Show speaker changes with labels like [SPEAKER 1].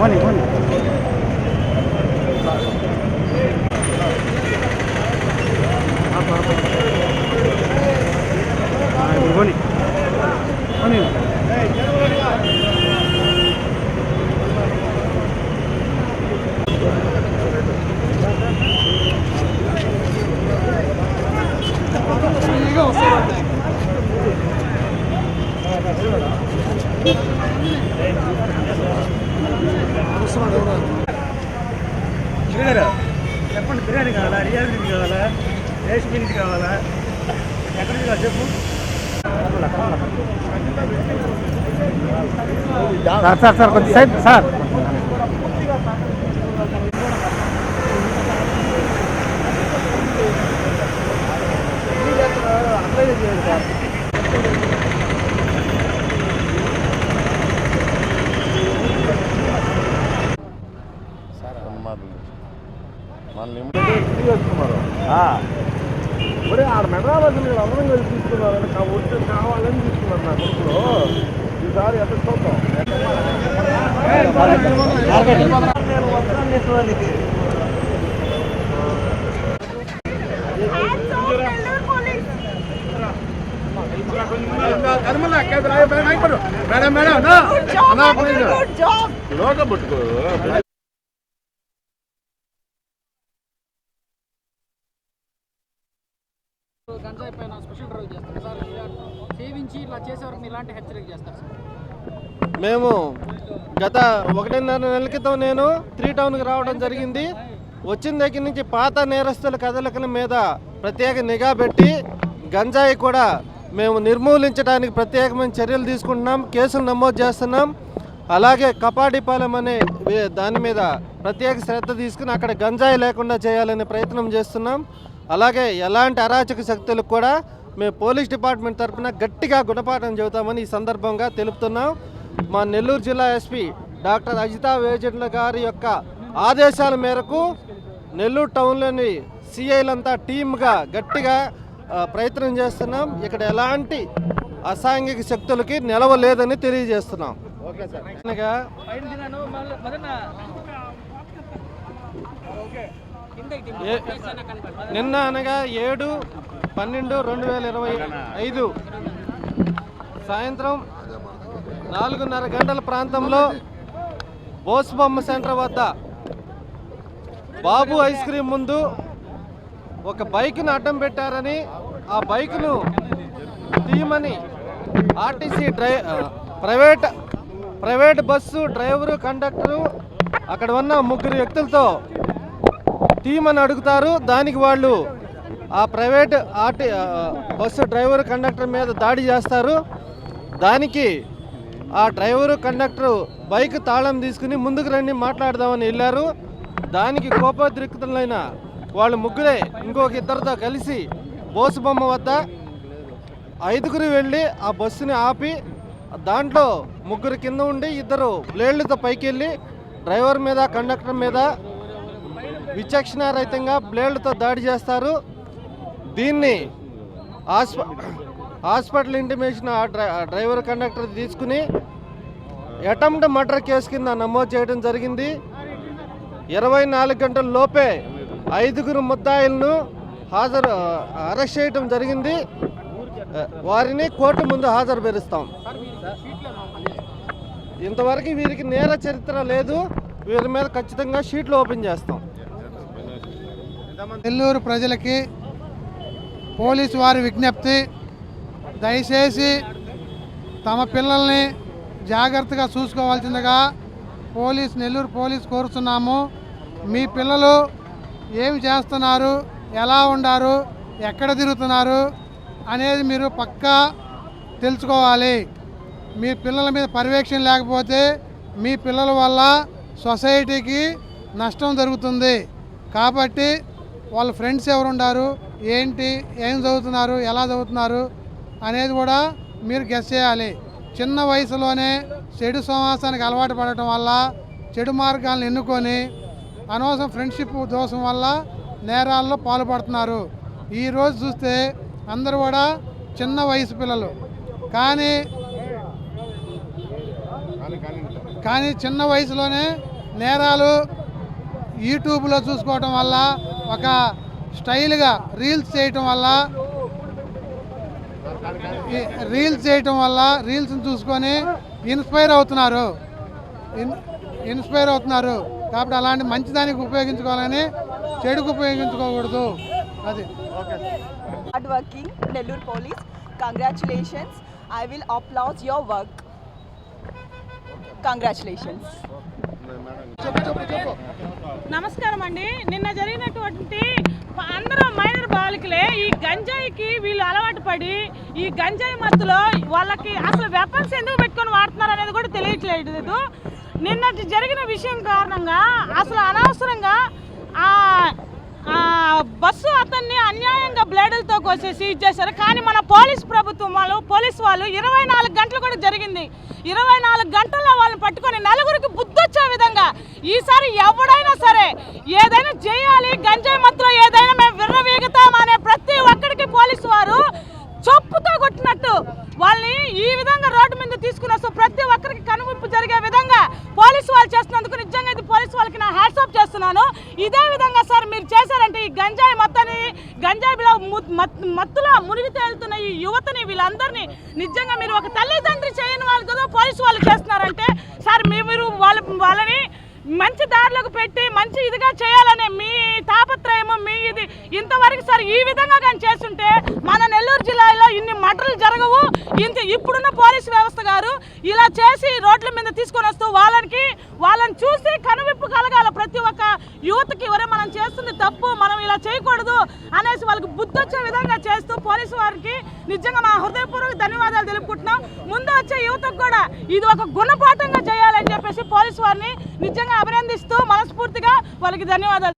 [SPEAKER 1] పోనీ పోనీ ఆపు, ఆపు. ఆ, ఇప్పుడు పోనీ పోనీ గారు చెప్పండి బిర్యానీ కావాలా రియల్ బిర్యానీ కావాలా రేస్ బిర్యానీ కావాలా ఎక్కడ నుంచి కావాలి చెప్పు సార్ సార్ సార్ కొంచెం సైడ్ సార్
[SPEAKER 2] ఒరే ఆడ మెడ్రాబాద్ మీరు అందరం కలిసి తీసుకున్నారు కా- వచ్చి కావాలని తీసుకున్నారు నా కొడుకులో ఈసారి ఎంత చూద్దాం మేడం మేడం
[SPEAKER 3] లోక job.
[SPEAKER 2] పట్టుకో
[SPEAKER 4] గంజాయి పైన స్పెషల్ డ్రైవ్ చేస్తారు. సార్ సేవించి ఇట్లా చేసేవారు ఇలాంటి హెచ్చరిక చేస్తారు సార్.
[SPEAKER 5] మేము గత ఒకటిన్నర నెలల క్రితం నేను త్రీ టౌన్కి రావడం జరిగింది. వచ్చిన దగ్గర నుంచి పాత నేరస్తుల కదలికల మీద ప్రత్యేక నిఘా పెట్టి గంజాయి కూడా మేము నిర్మూలించడానికి ప్రత్యేకమైన చర్యలు తీసుకుంటున్నాం. కేసులు నమోదు చేస్తున్నాం. అలాగే కపాడిపాలెం అనే దాని మీద ప్రత్యేక శ్రద్ధ తీసుకుని అక్కడ గంజాయి లేకుండా చేయాలనే ప్రయత్నం చేస్తున్నాం. అలాగే ఎలాంటి అరాచక శక్తులకు కూడా మేము పోలీస్ డిపార్ట్మెంట్ తరఫున గట్టిగా గుణపాఠం చెబుతామని ఈ సందర్భంగా తెలుపుతున్నాం. మా నెల్లూరు జిల్లా ఎస్పీ డాక్టర్ అజితా వేజెండ్ల గారి యొక్క ఆదేశాల మేరకు నెల్లూరు టౌన్లోని సిఐలంతా టీమ్గా గట్టిగా ప్రయత్నం చేస్తున్నాం. ఇక్కడ ఎలాంటి అసాంఘిక శక్తులకి నిలవలేదని తెలియజేస్తున్నాం. నిన్న అనగా ఏడు పన్నెండు రెండు వేల ఇరవై ఐదు సాయంత్రం నాలుగున్నర గంటల ప్రాంతంలో బోసుబొమ్మ సెంటర్ వద్ద బాబు ఐస్ క్రీమ్ ముందు ఒక బైక్ను అడ్డం పెట్టారని ఆ బైక్ను తీయమని RTC dry private private bus driver conductor అక్కడ ఉన్న ముగ్గురు వ్యక్తులతో తీయమని అడుగుతారు. దానికి వాళ్ళు ఆ ప్రైవేట్ ఆర్టీ ఆ, బస్సు డ్రైవర్ కండక్టర్ మీద దాడి చేస్తారు. దానికి ఆ డ్రైవరు కండక్టరు బైక్ తాళం తీసుకుని ముందుకు రండి మాట్లాడదామని వెళ్ళారు. దానికి కోపోద్రిక్తులైన వాళ్ళు ముగ్గురే ఇంకొక ఇద్దరితో కలిసి బోసుబొమ్మ వద్ద ఐదుగురు వెళ్ళి ఆ బస్సుని ఆపి దాంట్లో ముగ్గురు కింద ఉండి ఇద్దరు బ్లేడ్లతో పైకి వెళ్ళి డ్రైవర్ మీద కండక్టర్ మీద విచక్షణారహితంగా బ్లేడ్లతో దాడి చేస్తారు. దీన్ని హాస్ప హాస్పిటల్ ఇంటిమేషన్ ఆ డ్రై- ఆ డ్రైవర్ కండక్టర్ తీసుకుని అటెంప్ట్ మర్డర్ కేసు కింద నమోదు చేయడం జరిగింది. ఇరవై నాలుగు గంటల లోపే ఐదుగురు ముద్దాయిలను హాజరు అరెస్ట్ చేయడం జరిగింది. వారిని కోర్టు ముందు హాజరు పెరుస్తాం ఇంతవరకు వీరికి నేర చరిత్ర లేదు. వీరి మీద ఖచ్చితంగా షీట్లు ఓపెన్ చేస్తాం.
[SPEAKER 6] నెల్లూరు ప్రజలకి పోలీసు వారి విజ్ఞప్తి దయచేసి తమ పిల్లల్ని జాగ్రత్తగా చూసుకోవాల్సిందిగా పోలీస్ నెల్లూరు పోలీస్ కోరుతున్నాము. మీ పిల్లలు ఏమి చేస్తున్నారు ఎలా ఉండారు ఎక్కడ తిరుగుతున్నారు అనేది మీరు పక్కా తెలుసుకోవాలి. మీ పిల్లల మీద పర్యవేక్షణ లేకపోతే మీ పిల్లల వల్ల సొసైటీకి నష్టం జరుగుతుంది. కాబట్టి వాళ్ళ ఫ్రెండ్స్ ఎవరున్నారు ఏంటి? ఏం చదువుతున్నారు? ఎలా చదువుతున్నారు? అనేది కూడా మీరు గెస్ చేయాలి. చిన్న వయసులోనే చెడు సమాసానికి అలవాటు పడటం వల్ల చెడు మార్గాలను ఎన్నుకొని అనవసరం ఫ్రెండ్షిప్ దోషం వల్ల నేరాల్లో పాల్పడుతున్నారు. ఈరోజు చూస్తే అందరూ కూడా చిన్న వయసు పిల్లలు. కానీ కానీ చిన్న వయసులోనే నేరాలు యూట్యూబ్లో చూసుకోవటం వల్ల ఒక స్టైల్గా రీల్స్ చేయటం వల్ల రీల్స్ చేయటం వల్ల రీల్స్ని చూసుకొని ఇన్స్పైర్ అవుతున్నారు. ఇన్స్పైర్ అవుతున్నారు. కాబట్టి అలాంటి మంచిదానికి ఉపయోగించుకోవాలని చెడుకు ఉపయోగించుకోకూడదు. అది.
[SPEAKER 3] Hard working Nellore police congratulations I will applaud your work congratulations
[SPEAKER 7] నమస్కారం అండి. నిన్న జరిగినటువంటి అందరూ మైనర్ బాలికలే ఈ గంజాయికి వీళ్ళు అలవాటు పడి ఈ గంజాయి మత్తులో వాళ్ళకి అసలు వెపన్స్ ఎందుకు పెట్టుకొని వాడుతున్నారు అనేది కూడా తెలియట్లేదు. నిన్నటి జరిగిన విషయం కారణంగా అసలు అనవసరంగా ఆ బస్సు అతన్ని అన్యాయంగా బ్లేడులతో ఇచ్చేసారు కానీ మన పోలీస్ ప్రభుత్వం వాళ్ళు పోలీస్ వాళ్ళు ఇరవై నాలుగు గంటలు కూడా జరిగింది. ఇరవై నాలుగు గంటల్లో వాళ్ళని పట్టుకొని నలుగురికి బుద్ధొచ్చే విధంగా ఈసారి ఎవడైనా సరే ఏదైనా చేయాలి గంజాయి మత్తులో ఏదైనా మేము విర్రవీగుతాం అనే ప్రతి ఒక్కరికి పోలీసు వారు చొప్పుతో కొట్టినట్టు వాళ్ళని ఈ విధంగా రోడ్డు మీద తీసుకుని వస్తూ ప్రతి ఒక్కరికి కనువింపు జరిగే విధంగా పోలీసు వాళ్ళు చేస్తున్నందుకు నిజంగా ఇది పోలీసు వాళ్ళకి నా హ్యాట్సాప్ చేస్తున్నాను. ఇదే విధంగా సార్ మీరు చేశారంటే ఈ గంజాయి గంజాయిలో మత్తులో మునిగి తేలుతున్న ఈ యువతని వీళ్ళందరినీ నిజంగా మీరు ఒక తల్లిదండ్రి చేయని వాళ్ళు కదా పోలీసు వాళ్ళు చేస్తున్నారంటే సార్ మీ మీరు వాళ్ళ వాళ్ళని మంచి దారిలోకి పెట్టి మంచి ఇదిగా చేయాలనే మీ తాపత్రయము మీ ఇది ఇంతవరకు సార్ ఈ విధంగా కానీ చేస్తుంటే మన నెల్లూరు జిల్లాలో ఇన్ని మటలు జరగవు. ఇంత ఇప్పుడున్న పోలీసు వ్యవస్థ గారు ఇలా చేసి రోడ్ల మీద తీసుకొని వస్తూ వాళ్ళకి వాళ్ళని చూసి కనువిప్పు కలగాల ప్రతి ఒక్క యువతకి వరే మనం చేస్తుంది తప్పు మనం ఇలా చేయకూడదు అనేసి వాళ్ళకి బుద్ధి వచ్చే విధంగా చేస్తూ పోలీసు వారికి నిజంగా మా హృదయపూర్వక ధన్యవాదాలు తెలుపుకుంటున్నాం. ముందు వచ్చే యువతకు కూడా ఇది ఒక గుణపాఠంగా చేయాలని చెప్పేసి పోలీసు వారిని నిజంగా అభినందిస్తూ మనస్ఫూర్తిగా వాళ్ళకి ధన్యవాదాలు